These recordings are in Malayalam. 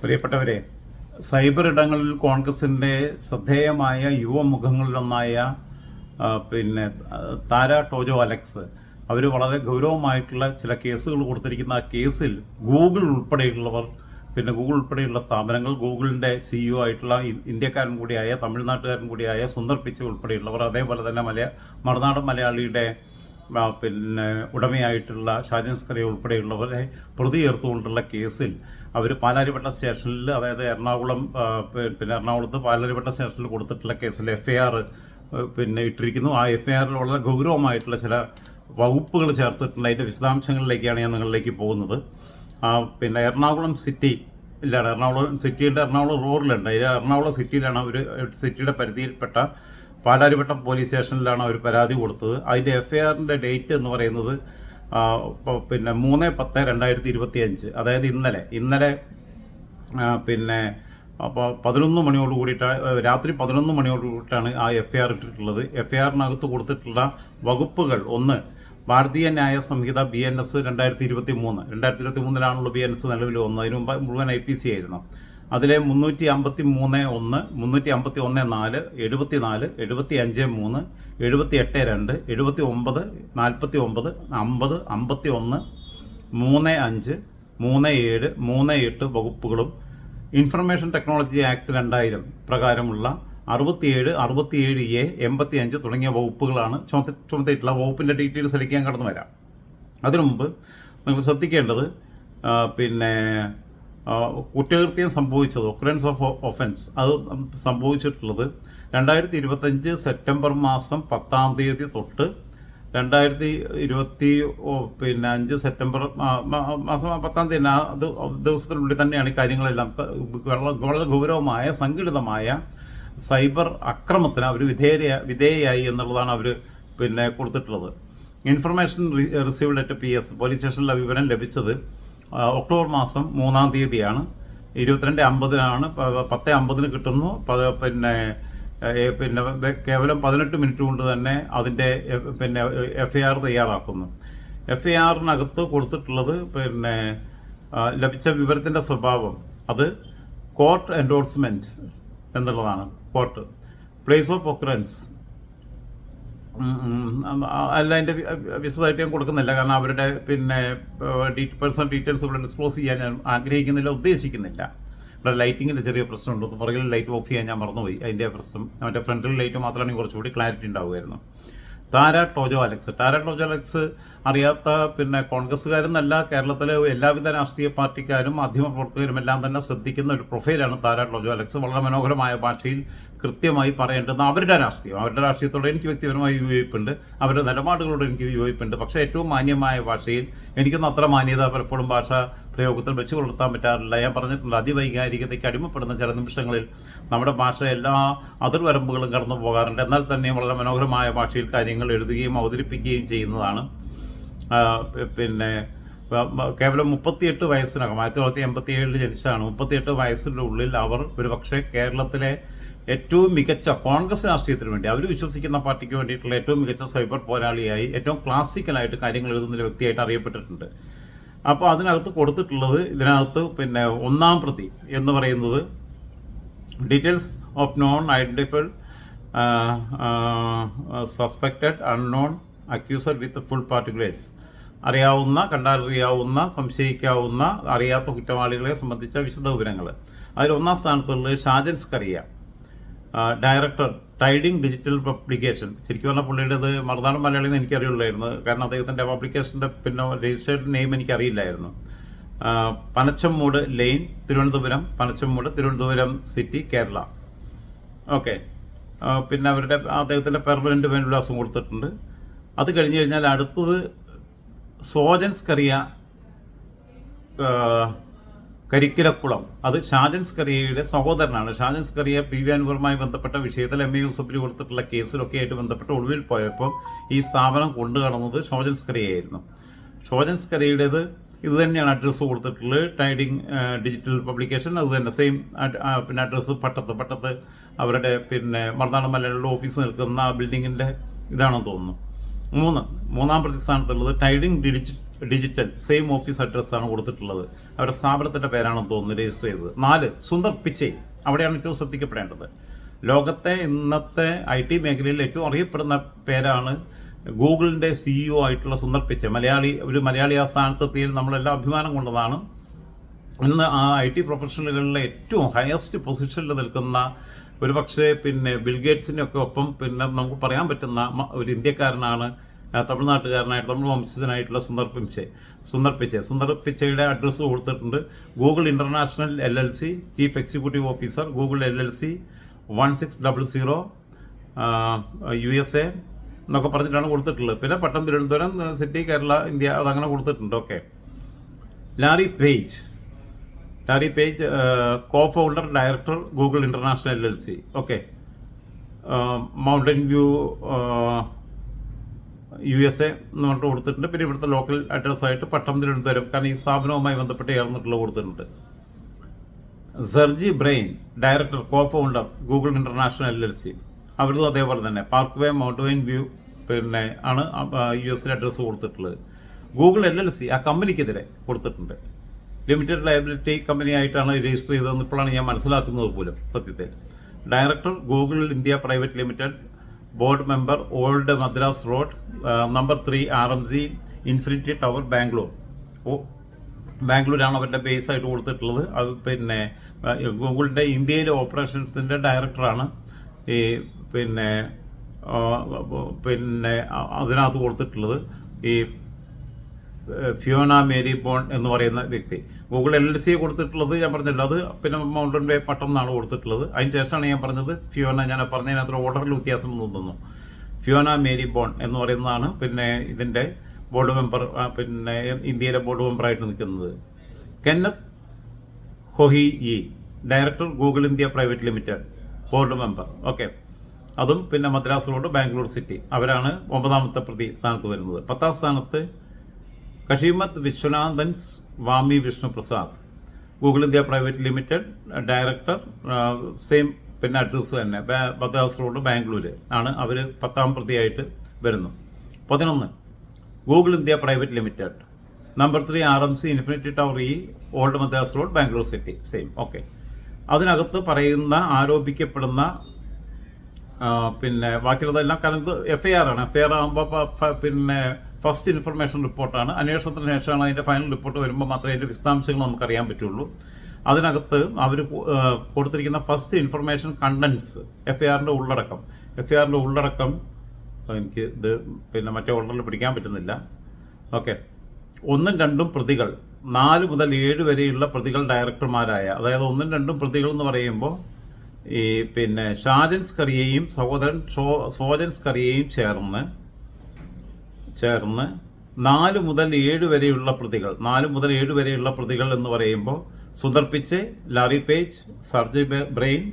പ്രിയപ്പെട്ടവരെ സൈബർ ഇടങ്ങളിൽ കോൺഗ്രസിന്റെ ശ്രദ്ധേയമായ യുവമുഖങ്ങളിലൊന്നായ പിന്നെ താര ടോജോ അലക്സ് അവർ വളരെ ഗൗരവമായിട്ടുള്ള ചില കേസുകൾ കൊടുത്തിരിക്കുന്ന ആ കേസിൽ ഗൂഗിൾ ഉൾപ്പെടെയുള്ളവർ പിന്നെ ഗൂഗിൾ ഉൾപ്പെടെയുള്ള സ്ഥാപനങ്ങൾ ഗൂഗിളിന്റെ സിഇഒ ആയിട്ടുള്ള ഇന്ത്യക്കാരൻ കൂടിയായ തമിഴ്നാട്ടുകാരൻ കൂടിയായ സുന്ദർ പിച്ചை ഉൾപ്പെടെയുള്ളവർ അതേപോലെ തന്നെ മലയ മറുനാടൻ മലയാളിയുടെ പിന്നെ ഉടമയായിട്ടുള്ള ഷാജൻസ്കറിയ ഉൾപ്പെടെയുള്ളവരെ പ്രതി ചേർത്തുകൊണ്ടുള്ള കേസിൽ അവർ പാലാരിവട്ട സ്റ്റേഷനിൽ അതായത് എറണാകുളം പിന്നെ എറണാകുളത്ത് പാലാരിവട്ട സ്റ്റേഷനിൽ കൊടുത്തിട്ടുള്ള കേസിൽ എഫ് ഐ ആർ പിന്നെ ഇട്ടിരിക്കുന്നു. ആ എഫ് ഐ ആറിൽ വളരെ ഗൗരവമായിട്ടുള്ള ചില വകുപ്പുകൾ ചേർത്തിട്ടുണ്ട്. അതിന്റെ വിശദാംശങ്ങളിലേക്കാണ് ഞാൻ നിങ്ങളിലേക്ക് പോകുന്നത്. ആ, പിന്നെ എറണാകുളം സിറ്റി ഇല്ല എറണാകുളം സിറ്റിയുടെ എറണാകുളം റൂറലുണ്ട് എറണാകുളം സിറ്റിയിലാണ് അവർ സിറ്റിയുടെ പരിധിയിൽപ്പെട്ട പാലാരിവട്ടം പോലീസ് സ്റ്റേഷനിലാണ് അവർ പരാതി കൊടുത്തത്. അതിന്റെ എഫ് ഐ ആറിന്റെ ഡേറ്റ് എന്ന് പറയുന്നത് പിന്നെ മൂന്ന് പത്ത് രണ്ടായിരത്തി ഇരുപത്തി അഞ്ച് അതായത് ഇന്നലെ. ഇന്നലെ പിന്നെ അപ്പോൾ പതിനൊന്ന് മണിയോട് കൂടിയിട്ടാണ് രാത്രി പതിനൊന്ന് മണിയോട് കൂടിയിട്ടാണ് ആ എഫ് ഐ ആർ ഇട്ടിട്ടുള്ളത്. എഫ് ഐ ആറിനകത്ത് കൊടുത്തിട്ടുള്ള വകുപ്പുകൾ ഒന്ന് ഭാരതീയ ന്യായ സംഹിത ബി എൻ എസ് രണ്ടായിരത്തി ഇരുപത്തി മൂന്ന് രണ്ടായിരത്തി ഇരുപത്തി മൂന്നിലാണല്ലോ ബി എൻ എസ് നിലവിൽ വന്നത്. അതിന് മുമ്പ് മുഴുവൻ ഐ പി സി ആയിരുന്നു. അതിലെ മുന്നൂറ്റി അമ്പത്തി മൂന്ന് ഒന്ന് മുന്നൂറ്റി അമ്പത്തി ഒന്ന് നാല് എഴുപത്തി നാല് എഴുപത്തി അഞ്ച് മൂന്ന് എഴുപത്തി എട്ട് രണ്ട് എഴുപത്തി ഒമ്പത് നാൽപ്പത്തി ഒമ്പത് അമ്പത് അമ്പത്തി ഒന്ന് മൂന്ന് അഞ്ച് മൂന്ന് ഏഴ് മൂന്ന് എട്ട് വകുപ്പുകളും ഇൻഫർമേഷൻ ടെക്നോളജി ആക്ട് രണ്ടായിരം പ്രകാരമുള്ള അറുപത്തിയേഴ് അറുപത്തിയേഴ് എ എൺപത്തി അഞ്ച് തുടങ്ങിയ വകുപ്പുകളാണ് ചുമത്തി ചുമത്തിയിട്ടുള്ള വകുപ്പിന്റെ ഡീറ്റെയിൽസ് എനിക്ക് ഞാൻ കടന്നു വരാം. അതിനു മുമ്പ് നിങ്ങൾ ശ്രദ്ധിക്കേണ്ടത് പിന്നെ കുറ്റകൃത്യം സംഭവിച്ചത് ഒക്രൻസ് ഓഫ് ഒഫൻസ് അത് സംഭവിച്ചിട്ടുള്ളത് രണ്ടായിരത്തി ഇരുപത്തഞ്ച് സെപ്റ്റംബർ മാസം പത്താം തീയതി തൊട്ട് രണ്ടായിരത്തി ഇരുപത്തി പിന്നെ അഞ്ച് സെപ്റ്റംബർ മാസം പത്താം തീയതി ആ ദിവസത്തിനുള്ളിൽ തന്നെയാണ് ഈ കാര്യങ്ങളെല്ലാം. വളരെ ഗൗരവമായ സംഘടിതമായ സൈബർ അക്രമത്തിന് അവർ വിധേയ വിധേയയായി എന്നുള്ളതാണ് അവർ പിന്നെ കൊടുത്തിട്ടുള്ളത്. Information received at P S police സ്റ്റേഷനിലെ വിവരം ലഭിച്ചത് ഒക്ടോബർ മാസം മൂന്നാം തീയതിയാണ്. ഇരുപത്തിരണ്ട് അമ്പതിനാണ് പത്ത് അമ്പതിന് കിട്ടുന്നു. പിന്നെ പിന്നെ കേവലം പതിനെട്ട് മിനിറ്റ് കൊണ്ട് തന്നെ അതിന്റെ പിന്നെ എഫ് ഐ ആർ തയ്യാറാക്കുന്നു. എഫ് ഐ ആറിനകത്ത് കൊടുത്തിട്ടുള്ളത് പിന്നെ ലഭിച്ച വിവരത്തിന്റെ സ്വഭാവം അത് കോർട്ട് എൻഡോഴ്സ്മെന്റ് എന്നുള്ളതാണ്. കോർട്ട്. Place of occurrence. അല്ല അതിന്റെ വിശദമായിട്ട് ഞാൻ കൊടുക്കുന്നില്ല. കാരണം അവരുടെ പിന്നെ പേഴ്സണൽ ഡീറ്റെയിൽസ് ഇവിടെ ഡിസ്ക്ലോസ് ചെയ്യാൻ ഞാൻ ആഗ്രഹിക്കുന്നില്ല ഉദ്ദേശിക്കുന്നില്ല. ഇവിടെ ലൈറ്റിങ്ങിന്റെ ചെറിയ പ്രശ്നമുണ്ട്. പുറകിൽ ലൈറ്റ് ഓഫ് ചെയ്യാൻ ഞാൻ മറന്നുപോയി. അതിന്റെ പ്രശ്നം മറ്റേ ഫ്രണ്ടിൽ ലൈറ്റ് മാത്രമാണെങ്കിൽ കുറച്ചുകൂടി ക്ലാരിറ്റി ഉണ്ടാവുമായിരുന്നു. താര ടോജോ അലക്സ്. താര ടോജോ അലക്സ് അറിയാത്ത പിന്നെ കോൺഗ്രസ്സുകാരെന്നല്ല കേരളത്തിലെ എല്ലാവിധ രാഷ്ട്രീയ പാർട്ടിക്കാരും മാധ്യമപ്രവർത്തകരും എല്ലാം തന്നെ ശ്രദ്ധിക്കുന്ന ഒരു പ്രൊഫൈലാണ് താര ടോജോ അലക്സ്. വളരെ മനോഹരമായ ഭാഷയിൽ കൃത്യമായി പറയേണ്ടുന്ന അവരുടെ രാഷ്ട്രീയം. അവരുടെ രാഷ്ട്രീയത്തോട് എനിക്ക് വ്യക്തിപരമായി വിയോജിപ്പുണ്ട് അവരുടെ നിലപാടുകളോട് എനിക്ക് വിയോജിപ്പുണ്ട് പക്ഷേ ഏറ്റവും മാന്യമായ ഭാഷയിൽ എനിക്കൊന്നും അത്ര മാന്യത പലപ്പോഴും ഭാഷ പ്രയോഗത്തിൽ വെച്ച് പുലർത്താൻ പറ്റാറില്ല. ഞാൻ പറഞ്ഞിട്ടുണ്ട് അതിവൈകാരികതയ്ക്ക് അടിമപ്പെടുന്ന ചില നിമിഷങ്ങളിൽ നമ്മുടെ ഭാഷ എല്ലാ അതിർവരമ്പുകളും കടന്നു പോകാറുണ്ട്. എന്നാൽ തന്നെയും വളരെ മനോഹരമായ ഭാഷയിൽ കാര്യങ്ങൾ എഴുതുകയും അവതരിപ്പിക്കുകയും ചെയ്യുന്നതാണ്. പിന്നെ കേവലം മുപ്പത്തിയെട്ട് വയസ്സിനകം ആയിരത്തി തൊള്ളായിരത്തി എൺപത്തി ഏഴിൽ ജനിച്ചതാണ്. മുപ്പത്തിയെട്ട് വയസ്സിന്റെ ഉള്ളിൽ അവർ ഒരുപക്ഷെ കേരളത്തിലെ ഏറ്റവും മികച്ച കോൺഗ്രസ് രാഷ്ട്രീയത്തിന് വേണ്ടി അവർ വിശ്വസിക്കുന്ന പാർട്ടിക്ക് വേണ്ടിയിട്ടുള്ള ഏറ്റവും മികച്ച സൈബർ പോരാളിയായി ഏറ്റവും ക്ലാസിക്കലായിട്ട് കാര്യങ്ങൾ എഴുതുന്ന ഒരു വ്യക്തിയായിട്ട് അറിയപ്പെട്ടിട്ടുണ്ട്. അപ്പോൾ അതിനകത്ത് കൊടുത്തിട്ടുള്ളത് ഇതിനകത്ത് പിന്നെ ഒന്നാം പ്രതി എന്ന് പറയുന്നത് details of non identified suspected unknown accused with full particulates അറിയാവുന്ന കണ്ടാലറിയാവുന്ന സംശയിക്കാവുന്ന അറിയാത്ത കുറ്റവാളികളെ സംബന്ധിച്ച വിശദ വിവരങ്ങൾ അതിൽ ഒന്നാം സ്ഥാനത്തുള്ളത് Shajan Skaria. Director tiding digital publication ശരിക്കും പറഞ്ഞാൽ പുള്ളിയുടേത് മറുനാടൻ മലയാളി എന്ന് എനിക്കറിയുള്ളായിരുന്നു. കാരണം അദ്ദേഹത്തിന്റെ പബ്ലിക്കേഷന്റെ പിന്നെ രജിസ്റ്റേർഡ് നെയിം എനിക്കറിയില്ലായിരുന്നു. Panachamoodu lane Thiruvananthapuram Panachamoodu Thiruvananthapuram city Kerala. Okay പിന്നെ അവരുടെ അദ്ദേഹത്തിന്റെ പെർമനന്റ് വിലാസം കൊടുത്തിട്ടുണ്ട്. അത് കഴിഞ്ഞ് കഴിഞ്ഞാൽ അടുത്തത് സോജൻസ് കറിയ കരിക്കിലക്കുളം. അത് ഷാജൻ കറിയയുടെ സഹോദരനാണ്. ഷാജൻ കറിയ പി വി അൻവറുമായി ബന്ധപ്പെട്ട വിഷയത്തിൽ എം എ യൂസഫിന് കൊടുത്തിട്ടുള്ള കേസിലൊക്കെ ആയിട്ട് ബന്ധപ്പെട്ട് ഒളിവിൽ പോയപ്പോൾ ഈ സ്ഥാപനം കൊണ്ടു കടന്നത് ഷോജൻസ് കറിയായിരുന്നു. ഷോജൻസ് കറിയുടേത് ഇത് തന്നെയാണ് അഡ്രസ്സ് കൊടുത്തിട്ടുള്ളത്. ടൈഡിങ് ഡിജിറ്റൽ പബ്ലിക്കേഷൻ അത് തന്നെ സെയിം പിന്നെ അഡ്രസ്സ് പട്ടത്ത് പട്ടത്ത് അവരുടെ പിന്നെ മറുനാടൻ മലയാളികളുടെ ഓഫീസ് നിൽക്കുന്ന ആ ബിൽഡിങ്ങിന്റെ ഇതാണെന്ന് തോന്നുന്നു. മൂന്ന് മൂന്നാം പ്രതിസ്ഥാനത്തുള്ളത് tiding digi digital same office അഡ്രസ്സാണ് കൊടുത്തിട്ടുള്ളത്. അവരുടെ സ്ഥാപനത്തിന്റെ പേരാണെന്ന് തോന്നുന്നു രജിസ്റ്റർ ചെയ്തത്. നാല് സുന്ദർ പിച്ചൈ. അവിടെയാണ് ഏറ്റവും ശ്രദ്ധിക്കപ്പെടേണ്ടത്. ലോകത്തെ ഇന്നത്തെ ഐ ടി മേഖലയിൽ ഏറ്റവും അറിയപ്പെടുന്ന പേരാണ് ഗൂഗിളിന്റെ സിഇഒ ആയിട്ടുള്ള സുന്ദർ പിച്ചൈ. മലയാളി ഒരു മലയാളി ആ സ്ഥാനത്തെത്തിയതിൽ നമ്മളെല്ലാം അഭിമാനം കൊണ്ടതാണ്. ഇന്ന് ആ ഐ ടി പ്രൊഫഷണലുകളിലെ ഏറ്റവും ഹയസ്റ്റ് പൊസിഷനിൽ നിൽക്കുന്ന ഒരു പക്ഷേ പിന്നെ ബിൽഗേറ്റ്സിന്റെ ഒക്കെ ഒപ്പം പിന്നെ നമുക്ക് പറയാൻ പറ്റുന്ന ഒരു ഇന്ത്യക്കാരനാണ് തമിഴ്നാട്ടുകാരനായിട്ട് തമിഴ് വംശജനായിട്ടുള്ള സുന്ദർ പിച്ചെ. സുന്ദർ പിച്ചെ. സുന്ദർ പിച്ചയുടെ അഡ്രസ്സ് കൊടുത്തിട്ടുണ്ട്. Google international L L C chief executive officer Google L L C one six double zero U S A എന്നൊക്കെ പറഞ്ഞിട്ടാണ് കൊടുത്തിട്ടുള്ളത്. പിന്നെ പട്ടം തിരുവനന്തപുരം സിറ്റി കേരള ഇന്ത്യ അതങ്ങനെ കൊടുത്തിട്ടുണ്ട്. Okay. Larry Page. Larry Page co founder director Google international L L C. Okay. Mountain View U S A എന്ന് പറഞ്ഞിട്ട് കൊടുത്തിട്ടുണ്ട്. പിന്നെ ഇവിടുത്തെ ലോക്കൽ അഡ്രസ്സായിട്ട് പട്ടം തിരുവനന്തപുരം കാരണം ഈ സ്ഥാപനവുമായി ബന്ധപ്പെട്ട് ചേർന്നിട്ടുള്ള കൊടുത്തിട്ടുണ്ട്. Sergey Brin director co founder Google international L L C അവരും അതേപോലെ തന്നെ. Parkway mount wayne view പിന്നെ ആണ് യു എസിലെ അഡ്രസ്സ് കൊടുത്തിട്ടുള്ളത്. ഗൂഗിൾ എൽ എൽ സി ആ കമ്പനിക്കെതിരെ കൊടുത്തിട്ടുണ്ട്. ലിമിറ്റഡ് ലയബിലിറ്റി കമ്പനി ആയിട്ടാണ് രജിസ്റ്റർ ചെയ്തതെന്ന് ഇപ്പോഴാണ് ഞാൻ മനസ്സിലാക്കുന്നത് പോലും സത്യത്തിൽ. Director Google India private limited board member old Madras road number three R M C infinity tower Bangalore. ഓ ബാംഗ്ലൂരാണ് അവരുടെ ബേസ് ആയിട്ട് കൊടുത്തിട്ടുള്ളത്. അത് പിന്നെ ഗൂഗിളിന്റെ ഇന്ത്യയിലെ ഓപ്പറേഷൻസിന്റെ ഡയറക്ടറാണ്. ഈ പിന്നെ പിന്നെ അതിനകത്ത് കൊടുത്തിട്ടുള്ളത്. ഈ ഫിയോന മേരി ബോൺ എന്ന് പറയുന്ന വ്യക്തി. ഗൂഗിൾ എൽ സിയെ കൊടുത്തിട്ടുള്ളത് ഞാൻ പറഞ്ഞല്ലോ അത് പിന്നെ മൗണ്ടൻ വേ പട്ടം എന്നാണ് കൊടുത്തിട്ടുള്ളത്. അതിന് ശേഷമാണ് ഞാൻ പറഞ്ഞത് ഫിയോന ഞാൻ പറഞ്ഞതിനകത്ത് ഓർഡറിൽ വ്യത്യാസം തോന്നുന്നു. ഫിയോന മേരി ബോൺ എന്ന് പറയുന്നതാണ് പിന്നെ ഇതിന്റെ ബോർഡ് മെമ്പർ പിന്നെ ഇന്ത്യയിലെ ബോർഡ് മെമ്പറായിട്ട് നിൽക്കുന്നത്. കെന്നത്ത് ഹൊഹി E director Google India private limited board member. Okay. അതും പിന്നെ മദ്രാസ് റോഡ് ബാംഗ്ലൂർ സിറ്റി. അവരാണ് ഒമ്പതാമത്തെ പ്രതി സ്ഥാനത്ത് വരുന്നത്. പത്താം സ്ഥാനത്ത് കഷീമത്ത് Viswanathan വാമി Vishnu Prasad Google India private limited director same പിന്നെ അഡ്രസ്സ് തന്നെ ബദ്രാസ് റോഡ് ബാംഗ്ലൂർ ആണ് അവർ പത്താം പ്രതിയായിട്ട് വരുന്നു. പതിനൊന്ന് Google India private limited. Number three R M C infinity tower E old Madras road Bangalore city same okay. അതിനകത്ത് പറയുന്ന ആരോപിക്കപ്പെടുന്ന പിന്നെ ബാക്കിയുള്ളതെല്ലാം കാരണം എഫ് ഐ ആർ ആണ്. എഫ് ഐ ആർ ആകുമ്പോൾ പിന്നെ ഫസ്റ്റ് ഇൻഫർമേഷൻ റിപ്പോർട്ടാണ് അന്വേഷണത്തിന് ശേഷമാണ് അതിന്റെ ഫൈനൽ റിപ്പോർട്ട് വരുമ്പോൾ മാത്രമേ അതിന്റെ വിശദാംശങ്ങൾ നമുക്കറിയാൻ പറ്റുള്ളൂ. അതിനകത്ത് അവർ കൊടുത്തിരിക്കുന്ന first information contents F I ആറിന്റെ ഉള്ളടക്കം. എഫ് ഐ ആറിന്റെ ഉള്ളടക്കം എനിക്ക് ഇത് പിന്നെ മറ്റേ ഓർഡറിൽ പിടിക്കാൻ പറ്റുന്നില്ല. ഓക്കെ ഒന്നും രണ്ടും പ്രതികൾ. നാല് മുതൽ ഏഴ് വരെയുള്ള പ്രതികൾ ഡയറക്ടർമാരായ അതായത് ഒന്നും രണ്ടും പ്രതികൾ എന്ന് പറയുമ്പോൾ ഈ പിന്നെ ഷാജൻസ് കറിയേയും സഹോദരൻ സോജൻസ് കറിയേയും ചേർന്ന് ചേർന്ന് നാല് മുതൽ ഏഴ് വരെയുള്ള പ്രതികൾ നാല് മുതൽ ഏഴ് വരെയുള്ള പ്രതികൾ എന്ന് പറയുമ്പോൾ സുദർപ്പിച്ച് Larry Page Sergey Brin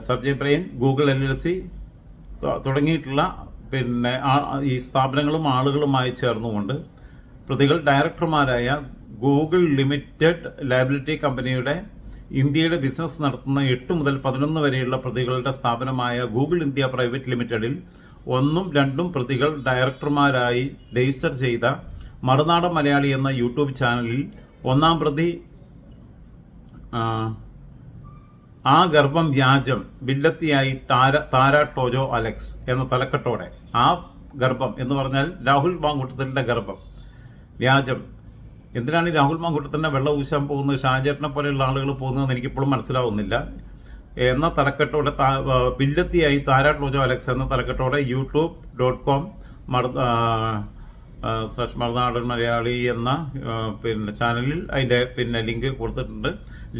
Sergey Brin Google L L C തുടങ്ങിയിട്ടുള്ള പിന്നെ ഈ സ്ഥാപനങ്ങളും ആളുകളുമായി ചേർന്നുകൊണ്ട് പ്രതികൾ ഡയറക്ടർമാരായ ഗൂഗിൾ ലിമിറ്റഡ് ലയബിലിറ്റി കമ്പനിയുടെ ഇന്ത്യയുടെ ബിസിനസ് നടത്തുന്ന എട്ട് മുതൽ പതിനൊന്ന് വരെയുള്ള പ്രതികളുടെ സ്ഥാപനമായ ഗൂഗിൾ ഇന്ത്യ പ്രൈവറ്റ് ലിമിറ്റഡിൽ ഒന്നും രണ്ടും പ്രതികൾ ഡയറക്ടർമാരായി രജിസ്റ്റർ ചെയ്ത മറുനാടൻ മലയാളി എന്ന യൂട്യൂബ് ചാനലിൽ ഒന്നാം പ്രതി ആ, ഗർഭം വ്യാജം വില്ലത്തിയായി താര താര ടോജോ അലക്സ് എന്ന തലക്കെട്ടോടെ. ആ ഗർഭം എന്ന് പറഞ്ഞാൽ രാഹുൽ മാങ്കൂട്ടത്തിന്റെ ഗർഭം. വ്യാജം. എന്തിനാണ് രാഹുൽ മാങ്കൂട്ടത്തിന്റെ വെള്ളം ഊശാൻ പോകുന്നത്? ഷാജേട്ടനെ പോലെയുള്ള ആളുകൾ പോകുന്നതെന്ന് എനിക്കിപ്പോഴും മനസ്സിലാവുന്നില്ല. എന്ന തലക്കെട്ടോടെ വില്ലത്തിയായി താരാട്ട് ലോജോ അലക്സ് എന്ന തലക്കെട്ടോടെ യൂട്യൂബ് ഡോട്ട് കോം മറ സ്ലാഷ് മറുനാടൻ മലയാളി എന്ന പിന്നെ ചാനലിൽ അതിന്റെ പിന്നെ ലിങ്ക് കൊടുത്തിട്ടുണ്ട്.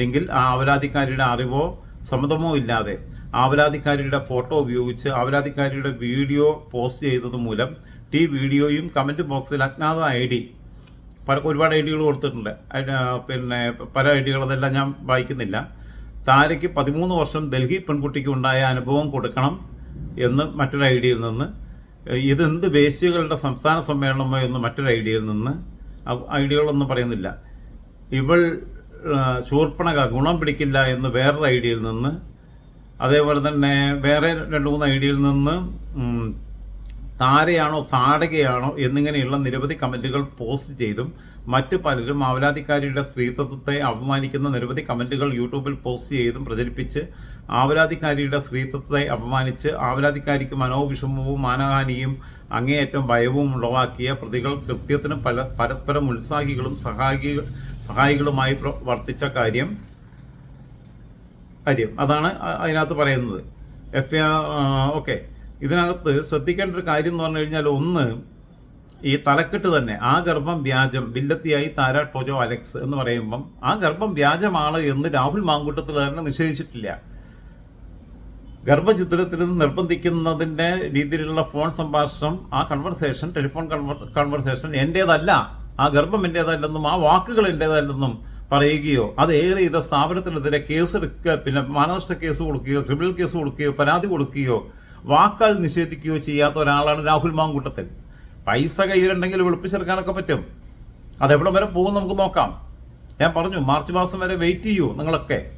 ലിങ്കിൽ ആവലാതിക്കാരിയുടെ അറിവോ സമ്മതമോ ഇല്ലാതെ ആവലാതിക്കാരിയുടെ ഫോട്ടോ ഉപയോഗിച്ച് ആവലാതിക്കാരിയുടെ വീഡിയോ പോസ്റ്റ് ചെയ്തത് മൂലം ടി വീഡിയോയും കമന്റ് ബോക്സിൽ അജ്ഞാത ഐ ഡി പല ഒരുപാട് ഐ ഡികൾ കൊടുത്തിട്ടുണ്ട്. പിന്നെ പല ഐ ഡികൾ അതെല്ലാം ഞാൻ വായിക്കുന്നില്ല. താരയ്ക്ക് പതിമൂന്ന് വർഷം ഡൽഹി പെൺകുട്ടിക്ക് ഉണ്ടായ അനുഭവം കൊടുക്കണം എന്ന് മറ്റൊരു ഐ ഡിയിൽ നിന്ന് ഇതെന്ത് വേശ്യകളുടെ സംസ്ഥാന സമ്മേളനമോ എന്ന് മറ്റൊരു ഐ ഡിയിൽ നിന്ന് ഐഡിയകളൊന്നും പറയുന്നില്ല. ഇവൾ ചൂർപ്പണക ഗുണം പിടിക്കില്ല എന്ന് വേറൊരു ഐ ഡിയിൽ നിന്ന് അതേപോലെ തന്നെ വേറെ രണ്ട് മൂന്ന് ഐ ഡിയിൽ നിന്ന് താരയാണോ താടകയാണോ എന്നിങ്ങനെയുള്ള നിരവധി കമന്റുകൾ പോസ്റ്റ് ചെയ്തും മറ്റു പലരും ആവലാതിക്കാരിയുടെ സ്ത്രീത്വത്തെ അപമാനിക്കുന്ന നിരവധി കമന്റുകൾ യൂട്യൂബിൽ പോസ്റ്റ് ചെയ്തും പ്രചരിപ്പിച്ച് ആവലാതിക്കാരിയുടെ സ്ത്രീത്വത്തെ അപമാനിച്ച് ആവലാതിക്കാരിക്ക് മനോവിഷമവും മാനഹാനിയും അങ്ങേയറ്റം ഭയവും ഉളവാക്കിയ പ്രതികൾ കൃത്യത്തിന് പല പരസ്പരം ഉത്സാഹികളും സഹായി സഹായികളുമായി പ്രവർത്തിച്ച കാര്യം കാര്യം. അതാണ് അതിനകത്ത് പറയുന്നത്. F okay. ഇതിനകത്ത് ശ്രദ്ധിക്കേണ്ട ഒരു കാര്യം എന്ന് പറഞ്ഞു കഴിഞ്ഞാൽ ഒന്ന് ഈ തലക്കെട്ട് തന്നെ ആ ഗർഭം വ്യാജം വില്ലത്തിയായി താര ടോജോ അലക്സ് എന്ന് പറയുമ്പം ആ ഗർഭം വ്യാജമാണ് എന്ന് രാഹുൽ മാങ്കൂട്ടത്തിൽ തന്നെ നിഷേധിച്ചിട്ടില്ല ഗർഭചിത്രത്തിൽ നിന്ന് നിർബന്ധിക്കുന്നതിന്റെ രീതിയിലുള്ള ഫോൺ സംഭാഷണം ആ കൺവെർസേഷൻ ടെലിഫോൺ കൺവെർസേഷൻ എന്റേതല്ല ആ ഗർഭം എന്റേതല്ലെന്നും ആ വാക്കുകൾ എന്റേതല്ലെന്നും പറയുകയോ അത് ഏറെ ചെയ്ത സ്ഥാപനത്തിനെതിരെ കേസ് എടുക്കുക പിന്നെ മാനനഷ്ട കേസ് കൊടുക്കുകയോ ക്രിമിനൽ കേസ് കൊടുക്കുകയോ പരാതി കൊടുക്കുകയോ വാക്കാൽ നിഷേധിക്കുകയോ ചെയ്യാത്ത ഒരാളാണ് രാഹുൽ മാങ്കൂട്ടത്തിൽ. പൈസ കയ്യിലുണ്ടെങ്കിൽ വിളിപ്പിച്ചെടുക്കാനൊക്കെ പറ്റും. അതെവിടെ വരെ പോകും നമുക്ക് നോക്കാം. ഞാൻ പറഞ്ഞു മാർച്ച് മാസം വരെ വെയിറ്റ് ചെയ്യൂ നിങ്ങളൊക്കെ.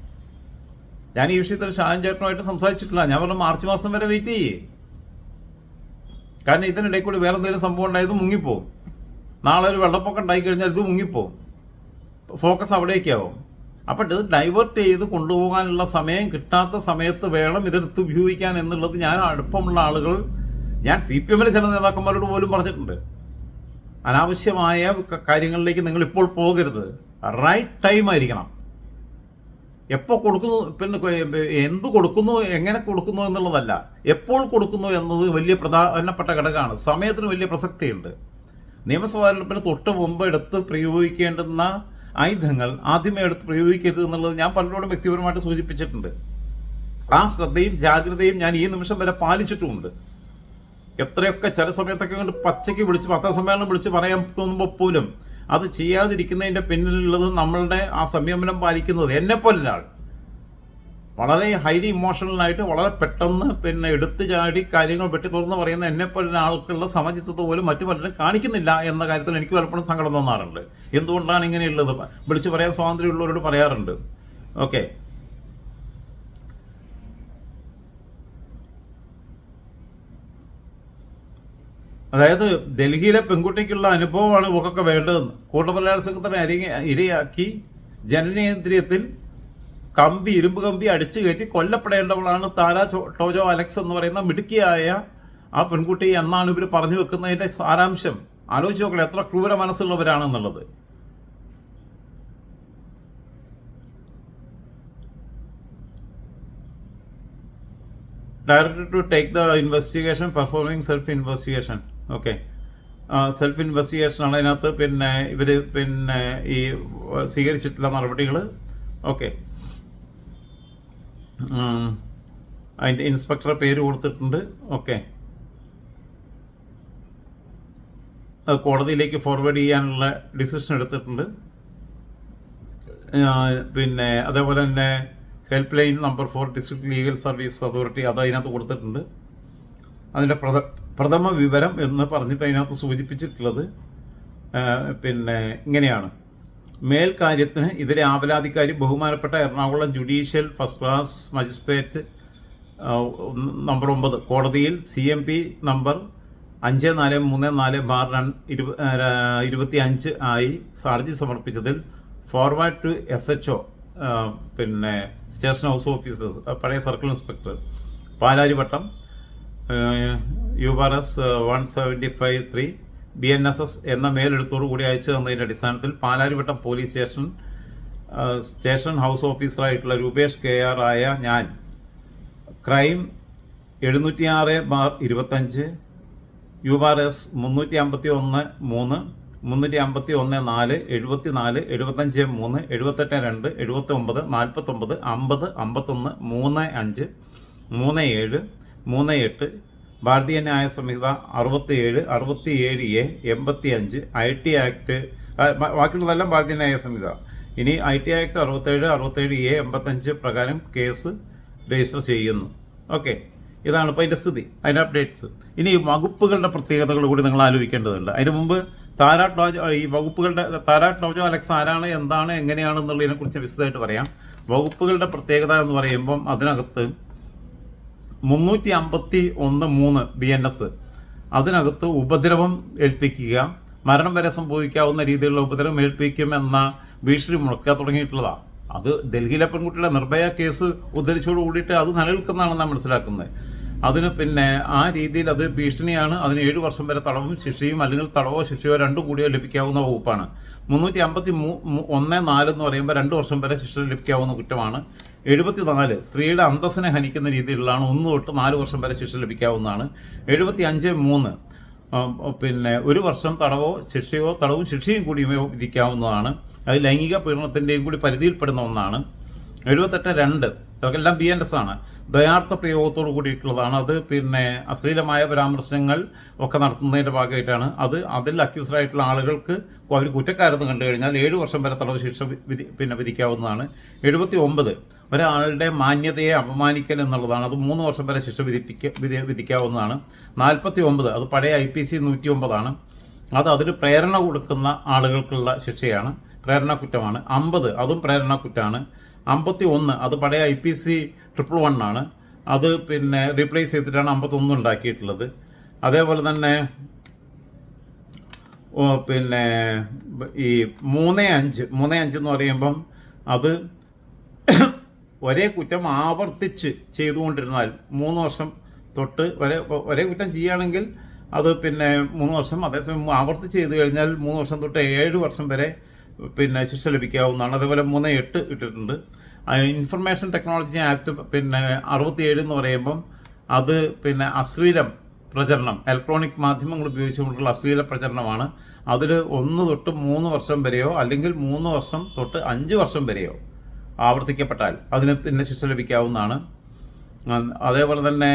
ഞാൻ ഈ വിഷയത്തിൽ ഷാൻ ചേട്ടനുമായിട്ട് സംസാരിച്ചിട്ടില്ല. ഞാൻ പറഞ്ഞു മാർച്ച് മാസം വരെ വെയിറ്റ് ചെയ്യേ. കാരണം ഇതിനിടയിൽ കൂടി വേറെ എന്തെങ്കിലും സംഭവം ഉണ്ടായത് മുങ്ങിപ്പോവും. നാളെ ഒരു വെള്ളപ്പൊക്കം ഉണ്ടായി കഴിഞ്ഞാൽ ഇത് മുങ്ങിപ്പോവും. ഫോക്കസ് അവിടേക്കാവും. അപ്പം ഇത് ഡൈവേർട്ട് ചെയ്ത് കൊണ്ടുപോകാനുള്ള സമയം കിട്ടാത്ത സമയത്ത് വേണം ഇതെടുത്ത് ഉപയോഗിക്കാൻ എന്നുള്ളത് ഞാൻ അടുപ്പമുള്ള ആളുകൾ ഞാൻ സി പി എമ്മിലെ ചില നേതാക്കന്മാരോട് പോലും പറഞ്ഞിട്ടുണ്ട്. അനാവശ്യമായ കാര്യങ്ങളിലേക്ക് നിങ്ങൾ ഇപ്പോൾ പോകരുത്. റൈറ്റ് ടൈം ആയിരിക്കണം. എപ്പോൾ കൊടുക്കുന്നു പിന്നെ എന്ത് കൊടുക്കുന്നു എങ്ങനെ കൊടുക്കുന്നു എന്നുള്ളതല്ല. എപ്പോൾ കൊടുക്കുന്നു എന്നത് വലിയ പ്രധാനപ്പെട്ട ഘടകമാണ്. സമയത്തിന് വലിയ പ്രസക്തിയുണ്ട്. നിയമസഭാ തെരഞ്ഞെടുപ്പിന് തൊട്ട് മുമ്പ് എടുത്ത് പ്രയോഗിക്കേണ്ടുന്ന ആയുധങ്ങൾ ആദ്യമേ എടുത്ത് പ്രയോഗിക്കരുത് എന്നുള്ളത് ഞാൻ പലരോടും വ്യക്തിപരമായിട്ട് സൂചിപ്പിച്ചിട്ടുണ്ട്. ആ ശ്രദ്ധയും ജാഗ്രതയും ഞാൻ ഈ നിമിഷം വരെ പാലിച്ചിട്ടുമുണ്ട്. എത്രയൊക്കെ ചില സമയത്തൊക്കെ കൊണ്ട് പച്ചയ്ക്ക് വിളിച്ച് പത്രസമ്മേളനം വിളിച്ച് പറയാൻ തോന്നുമ്പോൾ പോലും അത് ചെയ്യാതിരിക്കുന്നതിന്റെ പിന്നിലുള്ളത് നമ്മളുടെ ആ സംയമനം പാലിക്കുന്നത് എന്നെ ഒരാൾ വളരെ ഹൈലി ഇമോഷണലായിട്ട് വളരെ പെട്ടെന്ന് പിന്നെ എടുത്തു ചാടി കാര്യങ്ങൾ വെട്ടി തുറന്ന് പറയുന്ന എന്നെ പോലുള്ള ആൾക്കുള്ള സമചിത്വത്തെ പോലും മറ്റു പലരും കാണിക്കുന്നില്ല എന്ന കാര്യത്തിൽ എനിക്ക് പലപ്പോഴും സങ്കടം തോന്നാറുണ്ട്. എന്തുകൊണ്ടാണ് ഇങ്ങനെയുള്ളത്? വിളിച്ചു പറയാൻ സ്വാതന്ത്ര്യമുള്ളവരോട് പറയാറുണ്ട്. ഓക്കെ അതായത് ഡൽഹിയിലെ പെൺകുട്ടിക്കുള്ള അനുഭവമാണ് ഇവക്കൊക്കെ വേണ്ടതെന്ന്. കൂട്ടബലാത്സംഗത്തിന് അരി ഇരയാക്കി ജനനേന്ദ്രിയത്തിൽ കമ്പി ഇരുമ്പ് കമ്പി അടിച്ചു കയറ്റി കൊല്ലപ്പെടേണ്ടവളാണ് താര ടോജോ അലക്സ് എന്ന് പറയുന്ന മിടുക്കിയായ ആ പെൺകുട്ടി എന്നാണ് ഇവർ പറഞ്ഞു വെക്കുന്നതിന്റെ സാരാംശം. ആലോചിച്ച് നോക്കണം എത്ര ക്രൂര മനസ്സുള്ളവരാണെന്നുള്ളത്. Director to take the investigation performing self investigation okay. Self investigation ആണ് അതിനകത്ത്. പിന്നെ ഇവർ പിന്നെ ഈ സ്വീകരിച്ചിട്ടുള്ള നടപടികൾ ഓക്കെ. അതിന്റെ ഇൻസ്പെക്ടറെ പേര് കൊടുത്തിട്ടുണ്ട്. ഓക്കെ. അത് കോടതിയിലേക്ക് ഫോർവേഡ് ചെയ്യാനുള്ള ഡിസിഷൻ എടുത്തിട്ടുണ്ട്. പിന്നെ അതേപോലെ തന്നെ help line number for district legal service authority അത് അതിനകത്ത് കൊടുത്തിട്ടുണ്ട്. അതിന്റെ പ്രഥ പ്രഥമ വിവരം എന്ന് പറഞ്ഞിട്ട് അതിനകത്ത് സൂചിപ്പിച്ചിട്ടുള്ളത് പിന്നെ ഇങ്ങനെയാണ്. മേൽക്കാര്യത്തിന് ഇതിലെ ആപലാധികാരി ബഹുമാനപ്പെട്ട Ernakulam judicial first class magistrate number ഒമ്പത് കോടതിയിൽ സി എം പി നമ്പർ അഞ്ച് നാല് മൂന്ന് നാല് ബാർ ആ, ഇരുപത്തി അഞ്ച് ആയി ഹർജി സമർപ്പിച്ചതിൽ forward to S H O പിന്നെ സ്റ്റേഷൻ ഹൗസ് ഓഫീസേഴ്സ് പഴയ circle inspector Palarivattom U R S one seventy five three B N S S എന്ന മേലെഴുത്തോടു കൂടി അയച്ചു തന്നതിന്റെ അടിസ്ഥാനത്തിൽ Palarivattom police station station house ഓഫീസറായിട്ടുള്ള Rupesh K R ആയ ഞാൻ ക്രൈം എഴുന്നൂറ്റിയാറ് ബാർ ഇരുപത്തഞ്ച് യു ആർ എസ് മുന്നൂറ്റി അമ്പത്തി ഒന്ന് മൂന്ന് മുന്നൂറ്റി അമ്പത്തി ഒന്ന് നാല് എഴുപത്തി നാല് എഴുപത്തഞ്ച് മൂന്ന് എഴുപത്തെട്ട് രണ്ട് എഴുപത്തി ഒമ്പത് നാൽപ്പത്തൊമ്പത് അമ്പത് അമ്പത്തൊന്ന് മൂന്ന് അഞ്ച് മൂന്ന് ഏഴ് മൂന്ന് എട്ട് ഭാരതീയ ന്യായ സംഹിത അറുപത്തിയേഴ് അറുപത്തിയേഴ് എ എൺപത്തി അഞ്ച് ഐ ടി ആക്ട് ബാക്കിയുള്ളതെല്ലാം ഭാരതീയ ന്യായ സംഹിത. ഇനി ഐ ടി ആക്ട് അറുപത്തേഴ് അറുപത്തേഴ് എ എൺപത്തഞ്ച് പ്രകാരം കേസ് രജിസ്റ്റർ ചെയ്യുന്നു. ഓക്കെ. ഇതാണ് ഇപ്പോൾ അതിന്റെ സ്ഥിതി. അതിന്റെ അപ്ഡേറ്റ്സ്. ഇനി വകുപ്പുകളുടെ പ്രത്യേകതകൾ കൂടി നിങ്ങൾ ആലോചിക്കേണ്ടതുണ്ട്. അതിന് മുമ്പ് താരാ ടോജോ ഈ വകുപ്പുകളുടെ താരാ ടോജോ അലക്സ് ആരാണ് എന്താണ് എങ്ങനെയാണ് എന്നുള്ളതിനെക്കുറിച്ച് വിശദമായിട്ട് പറയാം. വകുപ്പുകളുടെ പ്രത്യേകത എന്ന് പറയുമ്പം അതിനകത്ത് മുന്നൂറ്റി അമ്പത്തി ഒന്ന് മൂന്ന് ബി എൻ എസ് അതിനകത്ത് ഉപദ്രവം ഏൽപ്പിക്കുക മരണം വരെ സംഭവിക്കാവുന്ന രീതിയിലുള്ള ഉപദ്രവം ഏൽപ്പിക്കുമെന്ന ഭീഷണി മുഴക്കുക തുടങ്ങിയിട്ടുള്ളതാണ് അത് ഡൽഹിയിലെ പെൺകുട്ടിയുടെ നിർഭയ കേസ് ഉദ്ധരിച്ചോട് കൂടിയിട്ട് അത് നിലനിൽക്കുന്നതാണെന്നാണ് മനസ്സിലാക്കുന്നത്. അതിന് പിന്നെ ആ രീതിയിൽ അത് ഭീഷണിയാണ്. അതിന് ഏഴ് വർഷം വരെ തടവും ശിക്ഷയും അല്ലെങ്കിൽ തടവോ ശിക്ഷയോ രണ്ടും കൂടിയോ ലഭിക്കാവുന്ന വകുപ്പാണ്. മുന്നൂറ്റി അമ്പത്തി മൂ- ഒന്ന് നാല് എന്ന് പറയുമ്പോൾ രണ്ട് വർഷം വരെ ശിക്ഷ ലഭിക്കാവുന്ന കുറ്റമാണ്. എഴുപത്തി നാല് സ്ത്രീയുടെ അന്തസ്സിനെ ഹനിക്കുന്ന രീതിയിലുള്ളതാണ്. ഒന്ന് തൊട്ട് നാല് വർഷം വരെ ശിക്ഷ ലഭിക്കാവുന്നതാണ്. എഴുപത്തി അഞ്ച് മൂന്ന് പിന്നെ ഒരു വർഷം തടവോ ശിക്ഷയോ തടവും ശിക്ഷയും കൂടിയോ വിധിക്കാവുന്നതാണ്. അത് ലൈംഗിക പീഡനത്തിന്റെയും കൂടി പരിധിയിൽപ്പെടുന്ന ഒന്നാണ്. എഴുപത്തെട്ട് രണ്ട് ഇതൊക്കെല്ലാം ബി എൻ എസ് ആണ്. ദയാർത്ഥ പ്രയോഗത്തോട് കൂടിയിട്ടുള്ളതാണ് അത്. പിന്നെ അശ്ലീലമായ പരാമർശങ്ങൾ ഒക്കെ നടത്തുന്നതിന്റെ ഭാഗമായിട്ടാണ് അത്. അതിൽ അക്യൂസ്ഡ് ആയിട്ടുള്ള ആളുകൾക്ക് അവർ കുറ്റക്കാരെന്ന് കണ്ടു കഴിഞ്ഞാൽ ഏഴ് വർഷം വരെ തടവ് ശിക്ഷ വിധി പിന്നെ വിധിക്കാവുന്നതാണ്. എഴുപത്തി ഒമ്പത് ഒരാളുടെ മാന്യതയെ അപമാനിക്കൽ എന്നുള്ളതാണ്. അത് മൂന്ന് വർഷം വരെ ശിക്ഷ വിധിപ്പിക്ക വിധി വിധിക്കാവുന്നതാണ്. നാൽപ്പത്തി ഒമ്പത് അത് പഴയ ഐ പി സി നൂറ്റി ഒമ്പതാണ് അത് അതിന് പ്രേരണ കൊടുക്കുന്ന ആളുകൾക്കുള്ള ശിക്ഷയാണ്. പ്രേരണ കുറ്റമാണ് അമ്പത് അതും പ്രേരണ കുറ്റമാണ് അമ്പത്തി ഒന്ന് അത് പഴയ I P C triple one ആണ്. അത് പിന്നെ റീപ്ലേസ് ചെയ്തിട്ടാണ് അമ്പത്തൊന്ന് ഉണ്ടാക്കിയിട്ടുള്ളത്. അതേപോലെ തന്നെ പിന്നെ ഈ മൂന്ന് അഞ്ച് മൂന്ന് അഞ്ച് എന്ന് പറയുമ്പം അത് ഒരേ കുറ്റം ആവർത്തിച്ച് ചെയ്തുകൊണ്ടിരുന്നാൽ മൂന്ന് വർഷം തൊട്ട് ഒരേ ഒരേ കുറ്റം ചെയ്യുകയാണെങ്കിൽ അത് പിന്നെ മൂന്ന് വർഷം അതേസമയം ആവർത്തിച്ച് ചെയ്തു കഴിഞ്ഞാൽ മൂന്ന് വർഷം തൊട്ട് ഏഴ് വർഷം വരെ പിന്നെ ശിക്ഷ ലഭിക്കാവുന്നതാണ്. അതേപോലെ മൂന്ന് എട്ട് ഇട്ടിട്ടുണ്ട്. ഇൻഫർമേഷൻ ടെക്നോളജി ആക്ട് പിന്നെ അറുപത്തിയേഴ് എന്ന് പറയുമ്പം അത് പിന്നെ അശ്ലീലം പ്രചരണം ഇലക്ട്രോണിക് മാധ്യമങ്ങൾ ഉപയോഗിച്ചുകൊണ്ടുള്ള അശ്ലീല പ്രചരണമാണ്. അതിൽ ഒന്ന് തൊട്ട് മൂന്ന് വർഷം വരെയോ അല്ലെങ്കിൽ മൂന്ന് വർഷം തൊട്ട് അഞ്ച് വർഷം വരെയോ ആവർത്തിക്കപ്പെട്ടാൽ അതിന് പിന്നെ ശിക്ഷ ലഭിക്കാവുന്നതാണ്. അതേപോലെ തന്നെ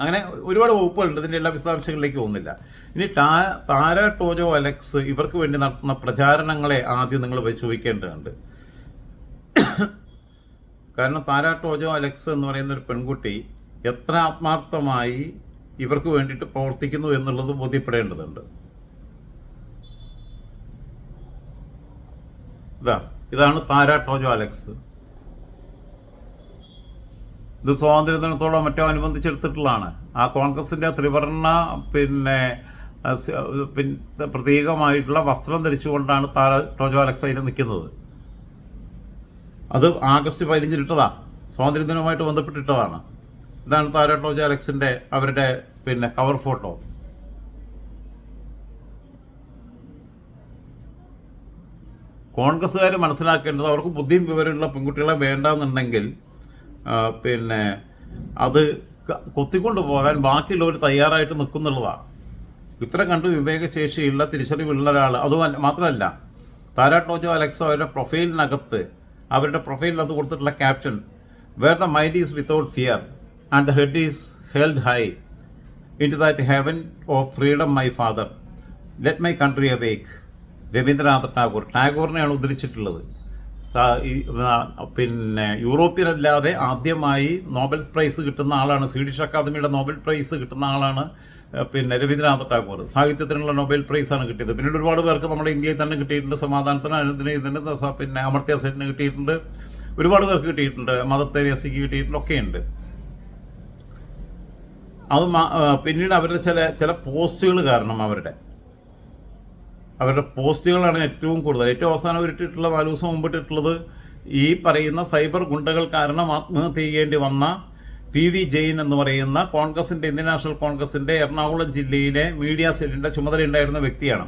അങ്ങനെ ഒരുപാട് വകുപ്പുകളുണ്ട്. ഇതിന്റെ എല്ലാ വിശദാംശങ്ങളിലേക്ക് പോകുന്നില്ല. ഇനി ടാ താര ടോജോ അലക്സ് ഇവർക്ക് വേണ്ടി നടത്തുന്ന പ്രചാരണങ്ങളെ ആദ്യം നിങ്ങൾ പരിശോധിക്കേണ്ടതുണ്ട്. കാരണം താര ടോജോ അലക്സ് എന്ന് പറയുന്ന ഒരു പെൺകുട്ടി എത്ര ആത്മാർത്ഥമായി ഇവർക്ക് വേണ്ടിയിട്ട് പ്രവർത്തിക്കുന്നു എന്നുള്ളത് ബോധ്യപ്പെടേണ്ടതുണ്ട്. ഇതാ ഇതാണ് താര ടോജോ അലക്സ്. ഇത് സ്വാതന്ത്ര്യദിനത്തോടോ മറ്റോ അനുബന്ധിച്ചെടുത്തിട്ടുള്ളതാണ്. ആ കോൺഗ്രസിന്റെ ത്രിവർണ പിന്നെ പിന്നെ പ്രതീകമായിട്ടുള്ള വസ്ത്രം ധരിച്ചുകൊണ്ടാണ് താര ടോജോ അലക്സ് നിൽക്കുന്നത്. അത് ആഗസ്റ്റ് പതിനഞ്ചിലിട്ടതാ. സ്വാതന്ത്ര്യദിനവുമായിട്ട് ബന്ധപ്പെട്ടിട്ടതാണ്. ഇതാണ് താര ടോജോ അലക്സിന്റെ അവരുടെ പിന്നെ കവർ ഫോട്ടോ. കോൺഗ്രസ്സുകാർ മനസ്സിലാക്കേണ്ടത് അവർക്ക് ബുദ്ധിയും വിവരമുള്ള പെൺകുട്ടികളെ വേണ്ടെന്നുണ്ടെങ്കിൽ പിന്നെ അത് കൊത്തിക്കൊണ്ട് പോകാൻ ബാക്കിയുള്ളവർ തയ്യാറായിട്ട് നിൽക്കുന്നുള്ളതാണ്. ഇത്ര കണ്ട് വിവേകശേഷിയുള്ള തിരിച്ചറിവുള്ള ഒരാൾ അത് മാത്രമല്ല താര ടോജോ അലക്സോ അവരുടെ പ്രൊഫൈലിനകത്ത് അവരുടെ പ്രൊഫൈലിനകത്ത് കൊടുത്തിട്ടുള്ള caption where the mind is without fear and the head is held high into that heaven of freedom my father let my country awake Rabindranath Tagore. ടാഗോറിനെയാണ് ഉദ്ധരിച്ചിട്ടുള്ളത്. പിന്നെ യൂറോപ്യനല്ലാതെ ആദ്യമായി നോബൽ പ്രൈസ് കിട്ടുന്ന ആളാണ് സ്വീഡിഷ് അക്കാദമിയുടെ നോബൽ പ്രൈസ് കിട്ടുന്ന ആളാണ് പിന്നെ രവീന്ദ്രനാഥ് ടാഗോർ. സാഹിത്യത്തിനുള്ള നൊബേൽ പ്രൈസാണ് കിട്ടിയത്. പിന്നീട് ഒരുപാട് പേർക്ക് നമ്മുടെ ഇന്ത്യയിൽ തന്നെ കിട്ടിയിട്ടുണ്ട്. സമാധാനത്തിന് അനുദിന ഇതിന് പിന്നെ അമർത്യ സെറ്റിന് കിട്ടിയിട്ടുണ്ട്. ഒരുപാട് പേർക്ക് കിട്ടിയിട്ടുണ്ട്. മദർ തെരേസയ്ക്ക് കിട്ടിയിട്ടുണ്ട്. ഒക്കെയുണ്ട്. അത് പിന്നീട് അവരുടെ ചില ചില പോസ്റ്റുകൾ കാരണം അവരുടെ. അവരുടെ പോസ്റ്റുകളാണ് ഏറ്റവും കൂടുതൽ. ഏറ്റവും അവസാനം ഇട്ടിട്ടുള്ള നാല് ദിവസം മുമ്പ് ഇട്ടിട്ടുള്ളത് ഈ പറയുന്ന സൈബർ ഗുണ്ടകൾ കാരണം ആത്മഹത്യ ചെയ്യേണ്ടി വന്ന പി വി ജെയിൻ എന്ന് പറയുന്ന കോൺഗ്രസിന്റെ ഇന്ത്യൻ നാഷണൽ കോൺഗ്രസിന്റെ എറണാകുളം ജില്ലയിലെ മീഡിയ സെല്ലിന്റെ ചുമതലയുണ്ടായിരുന്ന വ്യക്തിയാണ്.